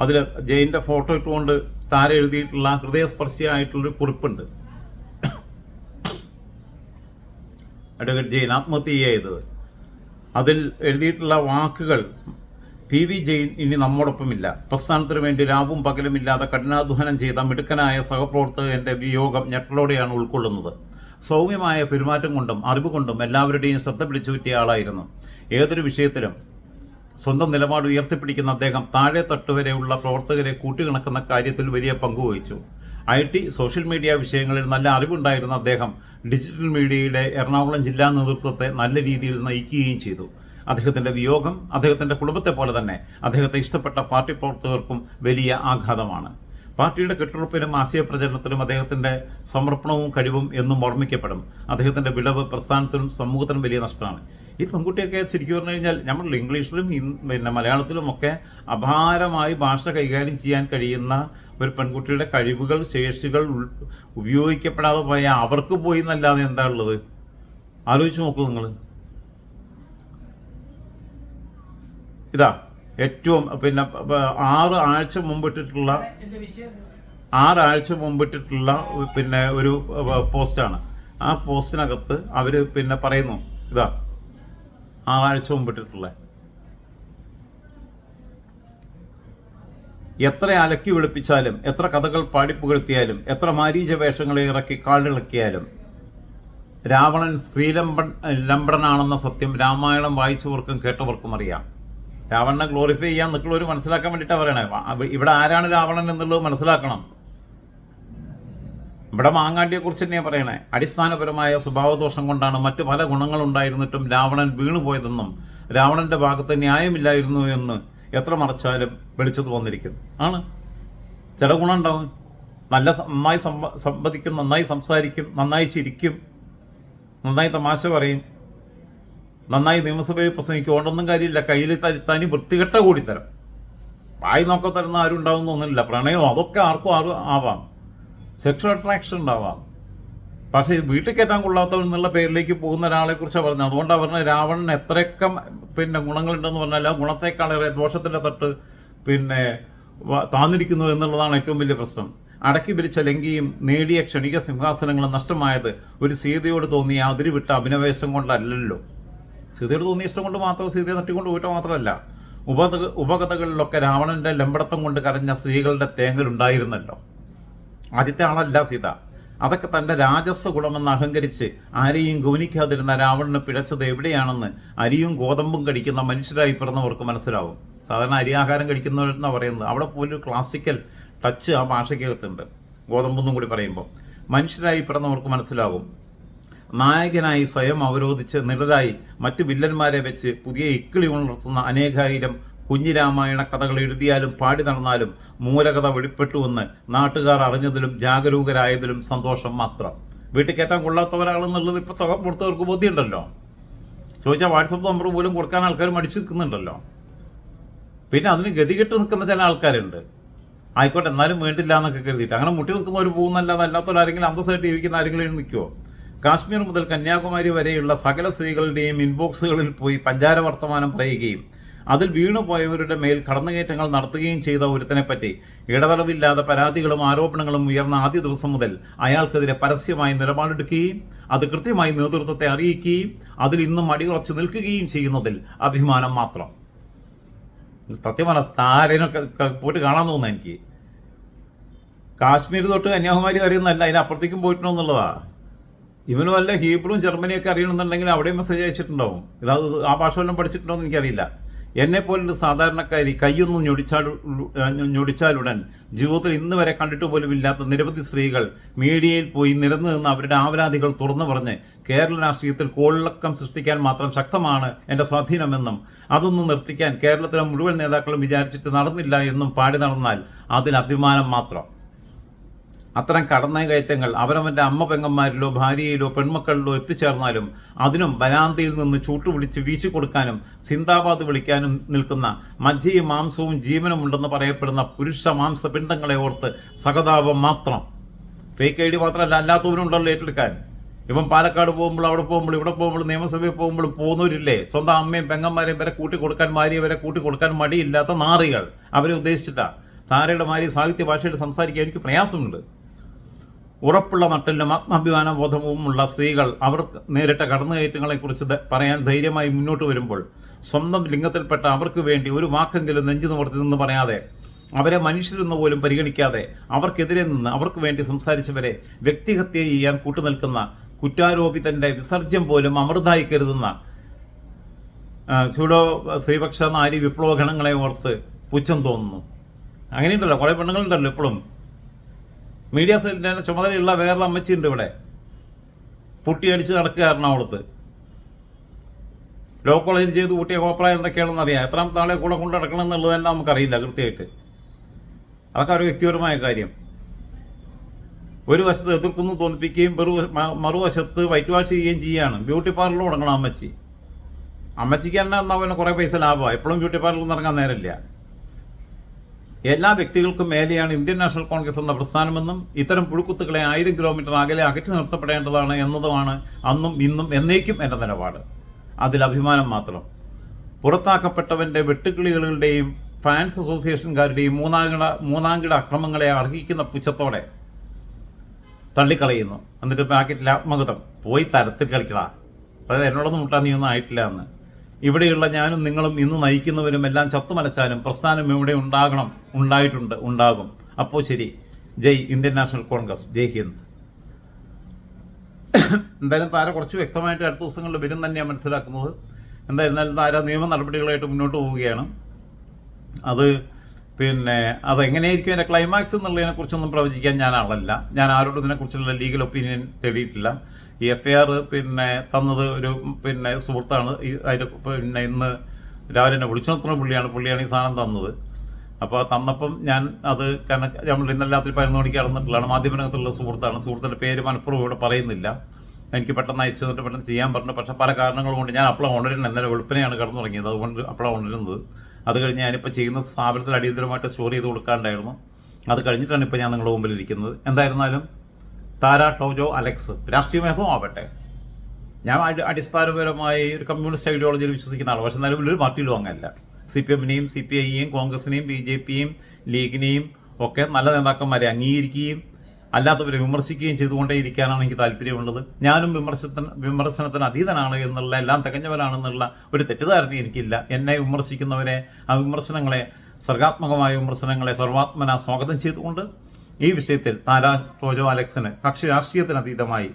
അതിൽ ജെയിന്റെ ഫോട്ടോ ഇട്ടുകൊണ്ട് താര എഴുതിയിട്ടുള്ള ഹൃദയസ്പർശിയായിട്ടുള്ളൊരു കുറിപ്പുണ്ട്. അഡ്വക്കേറ്റ് ജെയിൻ ആത്മഹത്യ ചെയ്തത് അതിൽ എഴുതിയിട്ടുള്ള വാക്കുകൾ പി വി ജെയിൻ ഇനി നമ്മോടൊപ്പമില്ല. പ്രസ്ഥാനത്തിന് വേണ്ടി രാവും പകലുമില്ലാതെ കഠിനാധ്വാനം ചെയ്ത മിടുക്കനായ സഹപ്രവർത്തകന്റെ വിയോഗം ഞെട്ടലോടെയാണ് ഉൾക്കൊള്ളുന്നത്. സൗമ്യമായ പെരുമാറ്റം കൊണ്ടും അറിവ് കൊണ്ടും എല്ലാവരുടെയും ശ്രദ്ധ പിടിച്ചു പറ്റിയ ആളായിരുന്നു. ഏതൊരു വിഷയത്തിലും സ്വന്തം നിലപാട് ഉയർത്തിപ്പിടിക്കുന്ന അദ്ദേഹം താഴെ തട്ടുവരെയുള്ള പ്രവർത്തകരെ കൂട്ടിക്കിണക്കുന്ന കാര്യത്തിൽ വലിയ പങ്കുവഹിച്ചു ഐ ടി സോഷ്യൽ മീഡിയ വിഷയങ്ങളിൽ നല്ല അറിവുണ്ടായിരുന്ന അദ്ദേഹം ഡിജിറ്റൽ മീഡിയയുടെ എറണാകുളം ജില്ലാ നേതൃത്വത്തെ നല്ല രീതിയിൽ നയിക്കുകയും ചെയ്തു. അദ്ദേഹത്തിന്റെ വിയോഗം അദ്ദേഹത്തിന്റെ കുടുംബത്തെ പോലെ തന്നെ അദ്ദേഹത്തെ ഇഷ്ടപ്പെട്ട പാർട്ടി പ്രവർത്തകർക്കും വലിയ ആഘാതമാണ്. പാർട്ടിയുടെ കെട്ടുറപ്പിനും ആശയപ്രചരണത്തിനും അദ്ദേഹത്തിന്റെ സമർപ്പണവും കഴിവും എന്നും ഓർമ്മിക്കപ്പെടും. അദ്ദേഹത്തിന്റെ വിടവ് പ്രസ്ഥാനത്തിനും സമൂഹത്തിനും വലിയ നഷ്ടമാണ്. ഈ പെൺകുട്ടിയൊക്കെ ശരിക്കും പറഞ്ഞു കഴിഞ്ഞാൽ നമ്മൾ ഇംഗ്ലീഷിലും പിന്നെ മലയാളത്തിലും ഒക്കെ അപാരമായി ഭാഷ കൈകാര്യം ചെയ്യാൻ കഴിയുന്ന ഒരു പെൺകുട്ടിയുടെ കഴിവുകൾ ശേഷികൾ ഉപയോഗിക്കപ്പെടാതെ പോയ അവർക്ക് പോയി എന്നല്ലാതെ എന്താ ഉള്ളത്? ആലോചിച്ച് നോക്കൂ നിങ്ങൾ. ഇതാ ഏറ്റവും പിന്നെ ആറ് ആഴ്ച മുമ്പിട്ടിട്ടുള്ള ആറാഴ്ച മുമ്പിട്ടിട്ടുള്ള പിന്നെ ഒരു പോസ്റ്റാണ്. ആ പോസ്റ്റിനകത്ത് അവർ പിന്നെ പറയുന്നു ഇതാ ആറാഴ്ച മുമ്പിട്ടിട്ടുള്ള. എത്ര അലക്കി വെളുപ്പിച്ചാലും എത്ര കഥകൾ പാടിപ്പുകഴ്ത്തിയാലും എത്ര മാരീച വേഷങ്ങളെ ഇറക്കി കാളിളക്കിയാലും രാവണൻ ശ്രീലംബൻ ലംബടനാണെന്ന സത്യം രാമായണം വായിച്ചവർക്കും കേട്ടവർക്കും അറിയാം. രാവണനെ ഗ്ലോറിഫൈ ചെയ്യാൻ നിൽക്കുള്ളവർ മനസ്സിലാക്കാൻ വേണ്ടിയിട്ടാണ് പറയണേ. ഇവിടെ ആരാണ് രാവണൻ എന്നുള്ളത് മനസ്സിലാക്കണം. ഇവിടെ മാങ്ങാണ്ടിയെ കുറിച്ച് തന്നെയാണ് പറയണേ. അടിസ്ഥാനപരമായ സ്വഭാവദോഷം കൊണ്ടാണ് മറ്റ് പല ഗുണങ്ങളുണ്ടായിരുന്നിട്ടും രാവണൻ വീണുപോയതെന്നും രാവണന്റെ ഭാഗത്ത് ന്യായമില്ലായിരുന്നു എന്ന് എത്ര മറച്ചാലും വെളിച്ചത്ത് വന്നിരിക്കുന്നു. ആണ്? ചില ഗുണം ഉണ്ടാവും. നല്ല നന്നായി സംവ- സംവദിക്കും നന്നായി സംസാരിക്കും നന്നായി ചിരിക്കും നന്നായി തമാശ പറയും. നന്നായി നിയമസഭയിൽ പ്രസംഗിക്കുകൊണ്ടൊന്നും കാര്യമില്ല. കയ്യിൽ തനി വൃത്തികെട്ട കൂടിത്തരം. വായി നോക്ക തരുന്ന ആരും ഉണ്ടാവുന്ന ഒന്നുമില്ല. പ്രണയം അതൊക്കെ ആർക്കും ആരും ആവാം. സെക്ഷൽ അട്രാക്ഷൻ ഉണ്ടാവാം. പക്ഷേ വീട്ടിൽ കയറ്റാൻ കൊള്ളാത്തവൻ എന്നുള്ള പേരിലേക്ക് പോകുന്ന ഒരാളെ കുറിച്ചാണ് പറഞ്ഞത്. അതുകൊണ്ടാണ് പറഞ്ഞത് രാവണൻ എത്രയൊക്കെ പിന്നെ ഗുണങ്ങളുണ്ടെന്ന് പറഞ്ഞാൽ ഗുണത്തെക്കാളേറെ ദോഷത്തിന്റെ തട്ട് പിന്നെ താന്നിരിക്കുന്നു എന്നുള്ളതാണ് ഏറ്റവും വലിയ പ്രശ്നം. അടക്കി പിരിച്ച ലങ്കിയും നേടിയ ക്ഷണിക സിംഹാസനങ്ങളും നഷ്ടമായത് ഒരു സീതയോട് തോന്നിയ അതിരുവിട്ട അഭിനവേശം കൊണ്ടല്ലല്ലോ. സീതയോട് തോന്നിയ ഇഷ്ടം കൊണ്ട് മാത്രം സീതയെ തട്ടിക്കൊണ്ട് പോയിട്ട് മാത്രമല്ല ഉപ ഉപകഥകളിലൊക്കെ രാവണന്റെ ലംബടത്തം കൊണ്ട് കരഞ്ഞ സ്ത്രീകളുടെ തേങ്ങലുണ്ടായിരുന്നല്ലോ ആദ്യത്തെ ആളല്ല സീത. അതൊക്കെ തന്റെ രാജസ്വ ഗുണമെന്ന് അഹങ്കരിച്ച് ആരെയും ഗൗനിക്കാതിരുന്ന രാവണന് പിഴച്ചത് എവിടെയാണെന്ന് അരിയും ഗോതമ്പും കടിക്കുന്ന മനുഷ്യരായി പിറന്നവർക്ക് മനസ്സിലാവും. സാധാരണ അരി ആഹാരം കഴിക്കുന്നവരെന്നാണ് പറയുന്നത്. അവിടെ പോലും ക്ലാസിക്കൽ ടച്ച് ആ ഭാഷയ്ക്കകത്തുണ്ട്. ഗോതമ്പെന്നും കൂടി പറയുമ്പോൾ മനുഷ്യരായി പിറന്നവർക്ക് മനസ്സിലാകും നായകനായി സ്വയം അവരോധിച്ച് നിഴലായി മറ്റു വില്ലന്മാരെ വെച്ച് പുതിയ ഇക്കിളി ഉണർത്തുന്ന അനേകായിരം കുഞ്ഞിരാമായണ കഥകൾ എഴുതിയാലും പാടി നടന്നാലും മൂലകഥ വെളിപ്പെട്ടുവെന്ന് നാട്ടുകാർ അറിഞ്ഞതിലും ജാഗരൂകരായതിലും സന്തോഷം മാത്രം. വീട്ടിൽ കയറ്റാൻ കൊള്ളാത്തവരാളെന്നുള്ളത് ഇപ്പോൾ സുഖം കൊടുത്തവർക്ക് ബോധ്യമുണ്ടല്ലോ. ചോദിച്ചാൽ വാട്സപ്പ് നമ്പർ പോലും കൊടുക്കാൻ ആൾക്കാർ മടിച്ചു നിൽക്കുന്നുണ്ടല്ലോ. പിന്നെ അതിന് ഗതികെട്ട് നിൽക്കുന്ന ചില ആൾക്കാരുണ്ട്. ആയിക്കോട്ടെ എന്നാലും വേണ്ടില്ല എന്നൊക്കെ കരുതിയിട്ട്. അങ്ങനെ മുട്ടി നിൽക്കുന്നവർ പോകുന്നല്ലാതെ അല്ലാത്തവരാരെങ്കിലും അന്തസ്സായിട്ട് ജീവിക്കുന്ന ആരെങ്കിലും നിൽക്കുമോ കാശ്മീർ മുതൽ കന്യാകുമാരി വരെയുള്ള സകല സ്ത്രീകളുടെയും ഇൻബോക്സുകളിൽ പോയി പഞ്ചാര വർത്തമാനം പറയുകയും അതിൽ വീണുപോയവരുടെ മേൽ കടന്നുകയറ്റങ്ങൾ നടത്തുകയും ചെയ്ത ഒരുത്തനെപ്പറ്റി ഇടതടവില്ലാതെ പരാതികളും ആരോപണങ്ങളും ഉയർന്ന ആദ്യ ദിവസം മുതൽ അയാൾക്കെതിരെ പരസ്യമായി നിലപാടെടുക്കുകയും അത് കൃത്യമായി നേതൃത്വത്തെ അറിയിക്കുകയും അതിൽ ഇന്നും അടിയുറച്ചു നിൽക്കുകയും ചെയ്യുന്നതിൽ അഭിമാനം മാത്രം. സത്യമാണ് താരനൊക്കെ പോയിട്ട് കാണാൻ തോന്നുന്നു എനിക്ക്. കാശ്മീർ തൊട്ട് കന്യാകുമാരി വരെയൊന്നല്ല അതിനപ്പുറത്തേക്കും പോയിട്ടുണ്ടോ എന്നുള്ളതാ? ഇവന് വല്ല ഹീബ്രുവും ജർമ്മനിയൊക്കെ അറിയണമെന്നുണ്ടെങ്കിൽ അവിടെ മെസ്സേജ് അയച്ചിട്ടുണ്ടാവും. ഇതാ ആ ഭാഷ വല്ലതും പഠിച്ചിട്ടുണ്ടോ എന്ന് എനിക്കറിയില്ല. എന്നെ പോലൊരു സാധാരണക്കാരി കൈയൊന്നും ഞൊടിച്ചാൽ ഞൊടിച്ചാലുടൻ ജീവിതത്തിൽ ഇന്ന് വരെ കണ്ടിട്ട് പോലും ഇല്ലാത്ത നിരവധി സ്ത്രീകൾ മീഡിയയിൽ പോയി നിരന്നു നിന്ന് അവരുടെ ആവരാധികൾ തുറന്നു പറഞ്ഞ് കേരള രാഷ്ട്രീയത്തിൽ കോളിളക്കം സൃഷ്ടിക്കാൻ മാത്രം ശക്തമാണ് എന്റെ സ്വാധീനമെന്നും അതൊന്നും നിർത്തിക്കാൻ കേരളത്തിലെ മുഴുവൻ നേതാക്കളും വിചാരിച്ചിട്ട് നടന്നില്ല എന്നും പാടി നടന്നാൽ അതിൽ അഭിമാനം മാത്രം. അത്തരം കടന്നുകയറ്റങ്ങൾ അവരവന്റെ അമ്മ പെങ്ങന്മാരിലോ ഭാര്യയിലോ പെൺമക്കളിലോ എത്തിച്ചേർന്നാലും അതിനും വരാന്തയിൽ നിന്ന് ചൂട്ടുപിടിച്ച് വീശി കൊടുക്കാനും സിന്ദാബാദ് വിളിക്കാനും നിൽക്കുന്ന മജ്ജയും മാംസവും ജീവനും ഉണ്ടെന്ന് പറയപ്പെടുന്ന പുരുഷ മാംസ പിണ്ഡങ്ങളെ ഓർത്ത് സഹതാപം മാത്രം. ഫേക്ക് ഐ ഡി മാത്രമല്ല അല്ലാത്തവരുണ്ടല്ലോ ഏറ്റെടുക്കാൻ. ഇവൻ പാലക്കാട് പോകുമ്പോൾ അവിടെ പോകുമ്പോൾ ഇവിടെ പോകുമ്പോൾ നിയമസഭയിൽ പോകുമ്പോൾ പോകുന്നവരില്ലേ? സ്വന്തം അമ്മയും പെങ്ങന്മാരെയും വരെ കൂട്ടി കൊടുക്കാൻ മാരിയെ വരെ കൂട്ടി കൊടുക്കാൻ മടിയില്ലാത്ത നാറികൾ. അവരെ ഉദ്ദേശിച്ചിട്ടാ. താരയുടെ മാരി സാഹിത്യ ഭാഷയിൽ സംസാരിക്കാൻ എനിക്ക് പ്രയാസമുണ്ട്. ഉറപ്പുള്ള നട്ടിലും ആത്മാഭിമാന ബോധവുമുള്ള സ്ത്രീകൾ അവർ നേരിട്ട കടന്നുകയറ്റങ്ങളെക്കുറിച്ച് പറയാൻ ധൈര്യമായി മുന്നോട്ട് വരുമ്പോൾ സ്വന്തം ലിംഗത്തിൽപ്പെട്ട അവർക്ക് വേണ്ടി ഒരു വാക്കെങ്കിലും നെഞ്ചു നിവർത്തി നിന്ന് പറയാതെ അവരെ മനുഷ്യരെന്ന് പോലും പരിഗണിക്കാതെ അവർക്കെതിരെ നിന്ന് അവർക്ക് വേണ്ടി സംസാരിച്ചവരെ വ്യക്തിഹത്യ ചെയ്യാൻ കൂട്ടുനിൽക്കുന്ന കുറ്റാരോപിതന്റെ വിസർജ്യം പോലും അമൃതായി കരുതുന്ന ചൂടോ ശ്രീപക്ഷ നാരി വിപ്ലവ ഗണങ്ങളെ ഓർത്ത് പുച്ഛം തോന്നുന്നു. അങ്ങനെയുണ്ടല്ലോ. കുറേ പെണ്ണുങ്ങളുണ്ടല്ലോ ഇപ്പോഴും. മീഡിയ സെല്ലിന്റെ ചുമതലയുള്ള വേറൊരു അമ്മച്ചിയുണ്ട് ഇവിടെ. പുട്ടിയടിച്ച് നടക്കുക എറണാകുളത്ത് ലോ കോളേജിൽ ചെയ്ത് കൂട്ടിയ കോപ്രായം എന്തൊക്കെയാണെന്ന് അറിയാം. എത്രാമത്തെ ആളെ കൂടെ കൊണ്ട് നടക്കണം എന്നുള്ളത് തന്നെ നമുക്കറിയില്ല കൃത്യമായിട്ട്. അതൊക്കെ ഒരു വ്യക്തിപരമായ കാര്യം. ഒരു വശത്ത് എതിർക്കുന്നു തോന്നിപ്പിക്കുകയും വെറു മറുവശത്ത് വൈറ്റ് വാഷ് ചെയ്യുകയും ചെയ്യുകയാണ്. ബ്യൂട്ടി പാർലറിൽ തുടങ്ങണം അമ്മച്ചി. അമ്മച്ചിക്ക് തന്നെ എന്നാൽ പിന്നെ കുറേ പൈസ ലാഭമാണ് എപ്പോഴും ബ്യൂട്ടി പാർലറിൽ ഇറങ്ങാൻ നേരമില്ല. എല്ലാ വ്യക്തികൾക്കും മേലെയാണ് ഇന്ത്യൻ നാഷണൽ കോൺഗ്രസ് എന്ന പ്രസ്ഥാനമെന്നും ഇത്തരം പുഴുക്കുത്തുകളെ ആയിരം കിലോമീറ്റർ അകലെ അകറ്റി നിർത്തപ്പെടേണ്ടതാണ് എന്നതുമാണ് അന്നും ഇന്നും എന്നേക്കും എന്റെ നിലപാട്. അതിൽ അഭിമാനം മാത്രം. പുറത്താക്കപ്പെട്ടവന്റെ വെട്ടുകിളികളുടെയും ഫാൻസ് അസോസിയേഷൻകാരുടെയും മൂന്നാംകിട മൂന്നാംകിട അക്രമങ്ങളെ അർഹിക്കുന്ന പുച്ഛത്തോടെ തള്ളിക്കളയുന്നു. എന്നിട്ട് പാക്കറ്റിൽ ആത്മകഥം പോയി തരത്തിൽ കളിക്കടാ. അതായത് എന്നോടൊന്നും മുട്ടാൻ നീ ഒന്നും ആയിട്ടില്ല എന്ന്. ഇവിടെയുള്ള ഞാനും നിങ്ങളും ഇന്ന് നയിക്കുന്നവരും എല്ലാം ചത്തുമലച്ചാലും പ്രസ്ഥാനം ഇവിടെ ഉണ്ടാകണം ഉണ്ടായിട്ടുണ്ട് ഉണ്ടാകും. അപ്പോൾ ശരി. ജയ് ഇന്ത്യൻ നാഷണൽ കോൺഗ്രസ്. ജയ് ഹിന്ദ്. എന്തായാലും താര കുറച്ച് വ്യക്തമായിട്ട് അടുത്ത ദിവസങ്ങളിൽ വരും തന്നെയാണ് മനസ്സിലാക്കുന്നത്. എന്തായിരുന്നാലും താര നിയമ നടപടികളായിട്ട് മുന്നോട്ട് പോവുകയാണ്. അത് പിന്നെ അതെങ്ങനെയായിരിക്കും അതിന്റെ ക്ലൈമാക്സ് എന്നുള്ളതിനെ കുറിച്ചൊന്നും പ്രവചിക്കാൻ ഞാൻ ആളല്ല. ഞാൻ ആരോടും ഇതിനെക്കുറിച്ചുള്ള ലീഗൽ ഒപ്പീനിയൻ തേടിയിട്ടില്ല. ഈ എഫ് ഐ ആർ പിന്നെ തന്നത് ഒരു പിന്നെ സുഹൃത്താണ്. ഈ അതിന്റെ പിന്നെ ഇന്ന് രാവിലെ എന്നെ വിളിച്ചു നിർത്തുന്ന പുള്ളിയാണ്. പുള്ളിയാണ് ഈ സാധനം തന്നത്. അപ്പോൾ തന്നപ്പം ഞാൻ അത് കാരണം നമ്മൾ ഇന്നലെ രാത്രി പതിനൊന്ന് മണിക്ക് നടന്നിട്ടുള്ളതാണ്. മാധ്യമരംഗത്തുള്ള സുഹൃത്താണ്. സുഹൃത്തിന്റെ പേര് മനഃപൂർവം ഇവിടെ പറയുന്നില്ല. എനിക്ക് പെട്ടെന്ന് അയച്ചു തന്നിട്ട് പെട്ടെന്ന് ചെയ്യാൻ പറഞ്ഞു. പക്ഷേ പല കാരണങ്ങൾ കൊണ്ട് ഞാൻ അപ്പള ഉണരുന്നത് ഇന്നലെ വെളുപ്പിനെയാണ് കിടന്നു തുടങ്ങിയത് അതുകൊണ്ട് അപ്പള ഉണരുന്നത് അത് കഴിഞ്ഞ് ഞാനിപ്പോൾ ചെയ്യുന്ന സ്ഥാപനത്തിൽ അടിയന്തരമായിട്ട് സ്റ്റോർ ചെയ്ത് കൊടുക്കാണ്ടായിരുന്നു. അത് കഴിഞ്ഞിട്ടാണ് ഇപ്പോൾ ഞാൻ നിങ്ങളുടെ മുമ്പിൽ ഇരിക്കുന്നത്. എന്തായിരുന്നാലും താര ഷോജോ അലക്സ് രാഷ്ട്രീയ മേധവും ആവട്ടെ. ഞാൻ അടി- അടിസ്ഥാനപരമായി ഒരു കമ്മ്യൂണിസ്റ്റ് ഐഡിയോളജിയിൽ വിശ്വസിക്കുന്ന ആളാണ്. പക്ഷെ നിലവിൽ ഒരു പാർട്ടിയിലും അങ്ങല്ല സി പി എമ്മിനെയും സി പി ഐയെയും കോൺഗ്രസിനെയും ബി ജെ പിയും ലീഗിനെയും ഒക്കെ നല്ല നേതാക്കന്മാരെ അംഗീകരിക്കുകയും അല്ലാത്തവരെ വിമർശിക്കുകയും ചെയ്തുകൊണ്ടേ ഇരിക്കാനാണ് എനിക്ക് താല്പര്യമുള്ളത്. ഞാനും വിമർശത്തിന് വിമർശനത്തിന് അതീതനാണ് എന്നുള്ള എല്ലാം തികഞ്ഞവനാണെന്നുള്ള ഒരു തെറ്റിദ്ധാരണ എനിക്കില്ല. എന്നെ വിമർശിക്കുന്നവരെ ആ വിമർശനങ്ങളെ സർഗാത്മകമായ വിമർശനങ്ങളെ സർവാത്മന സ്വാഗതം ചെയ്തുകൊണ്ട് ഈ വിഷയത്തിൽ താരാ ടോജോ അലക്സിന് കക്ഷി രാഷ്ട്രീയത്തിന് അതീതമായി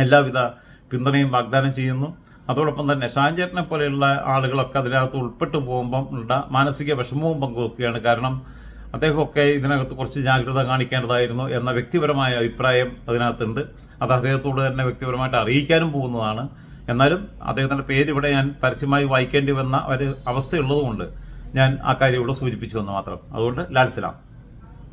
എല്ലാവിധ പിന്തുണയും വാഗ്ദാനം ചെയ്യുന്നു. അതോടൊപ്പം തന്നെ ഷാൻചേട്ടനെ പോലെയുള്ള ആളുകളൊക്കെ അതിനകത്ത് ഉൾപ്പെട്ടു പോകുമ്പം ഉള്ള മാനസിക വിഷമവും പങ്കുവെക്കുകയാണ്. കാരണം അദ്ദേഹമൊക്കെ ഇതിനകത്ത് കുറച്ച് ജാഗ്രത കാണിക്കേണ്ടതായിരുന്നു എന്ന വ്യക്തിപരമായ അഭിപ്രായം അതിനകത്തുണ്ട്. അത് അദ്ദേഹത്തോട് തന്നെ വ്യക്തിപരമായിട്ട് അറിയിക്കാനും പോകുന്നതാണ്. എന്നാലും അദ്ദേഹത്തിന്റെ പേര് ഇവിടെ ഞാൻ പരസ്യമായി വായിക്കേണ്ടി വന്ന ഒരു അവസ്ഥയുള്ളതുകൊണ്ട് ഞാൻ ആ കാര്യം ഇവിടെ സൂചിപ്പിച്ചു എന്ന് മാത്രം. അതുകൊണ്ട് ലാൽ സലാം.